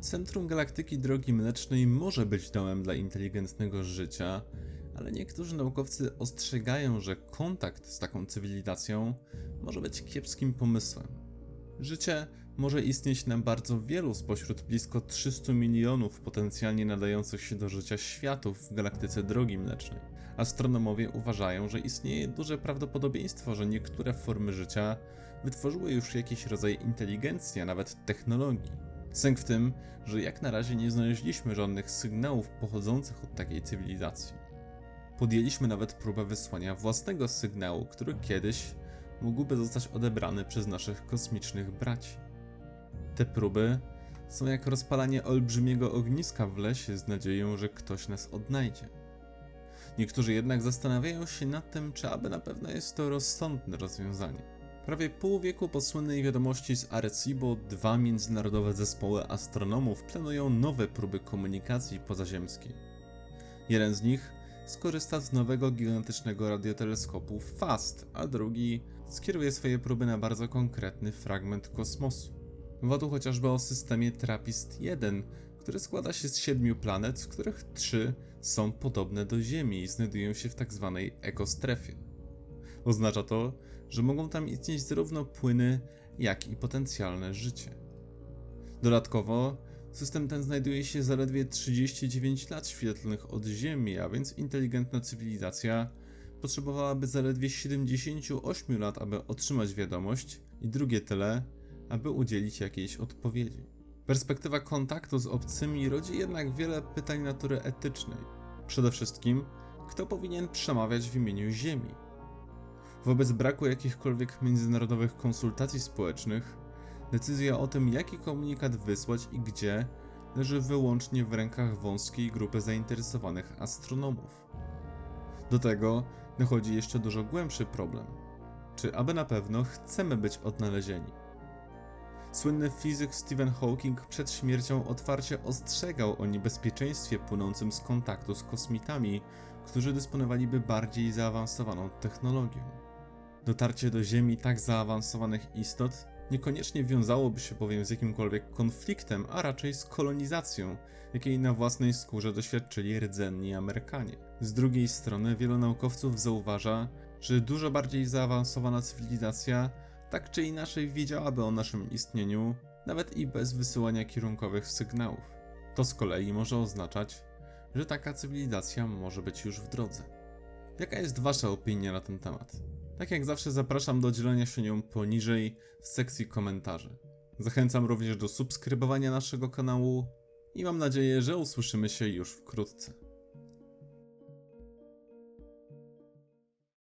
Centrum Galaktyki Drogi Mlecznej może być domem dla inteligentnego życia, ale niektórzy naukowcy ostrzegają, że kontakt z taką cywilizacją może być kiepskim pomysłem. Życie może istnieć na bardzo wielu spośród blisko 300 milionów potencjalnie nadających się do życia światów w galaktyce Drogi Mlecznej. Astronomowie uważają, że istnieje duże prawdopodobieństwo, że niektóre formy życia wytworzyły już jakiś rodzaj inteligencji, a nawet technologii. Sęk w tym, że jak na razie nie znaleźliśmy żadnych sygnałów pochodzących od takiej cywilizacji. Podjęliśmy nawet próbę wysłania własnego sygnału, który kiedyś mógłby zostać odebrany przez naszych kosmicznych braci. Te próby są jak rozpalanie olbrzymiego ogniska w lesie z nadzieją, że ktoś nas odnajdzie. Niektórzy jednak zastanawiają się nad tym, czy aby na pewno jest to rozsądne rozwiązanie. Prawie pół wieku po słynnej wiadomości z Arecibo dwa międzynarodowe zespoły astronomów planują nowe próby komunikacji pozaziemskiej. Jeden z nich skorzysta z nowego gigantycznego radioteleskopu FAST, a drugi skieruje swoje próby na bardzo konkretny fragment kosmosu. Mowa tu chociażby o systemie TRAPPIST-1, który składa się z siedmiu planet, z których trzy są podobne do Ziemi i znajdują się w tzw. ekostrefie. Oznacza to, że mogą tam istnieć zarówno płyny, jak i potencjalne życie. Dodatkowo, system ten znajduje się zaledwie 39 lat świetlnych od Ziemi, a więc inteligentna cywilizacja potrzebowałaby zaledwie 78 lat, aby otrzymać wiadomość, i drugie tyle, aby udzielić jakiejś odpowiedzi. Perspektywa kontaktu z obcymi rodzi jednak wiele pytań natury etycznej. Przede wszystkim, kto powinien przemawiać w imieniu Ziemi? Wobec braku jakichkolwiek międzynarodowych konsultacji społecznych, decyzja o tym, jaki komunikat wysłać i gdzie, leży wyłącznie w rękach wąskiej grupy zainteresowanych astronomów. Do tego dochodzi jeszcze dużo głębszy problem. Czy aby na pewno chcemy być odnalezieni? Słynny fizyk Stephen Hawking przed śmiercią otwarcie ostrzegał o niebezpieczeństwie płynącym z kontaktu z kosmitami, którzy dysponowaliby bardziej zaawansowaną technologią. Dotarcie do Ziemi tak zaawansowanych istot niekoniecznie wiązałoby się bowiem z jakimkolwiek konfliktem, a raczej z kolonizacją, jakiej na własnej skórze doświadczyli rdzenni Amerykanie. Z drugiej strony wielu naukowców zauważa, że dużo bardziej zaawansowana cywilizacja tak czy inaczej wiedziałaby o naszym istnieniu, nawet i bez wysyłania kierunkowych sygnałów. To z kolei może oznaczać, że taka cywilizacja może być już w drodze. Jaka jest Wasza opinia na ten temat? Tak jak zawsze zapraszam do dzielenia się nią poniżej w sekcji komentarzy. Zachęcam również do subskrybowania naszego kanału i mam nadzieję, że usłyszymy się już wkrótce.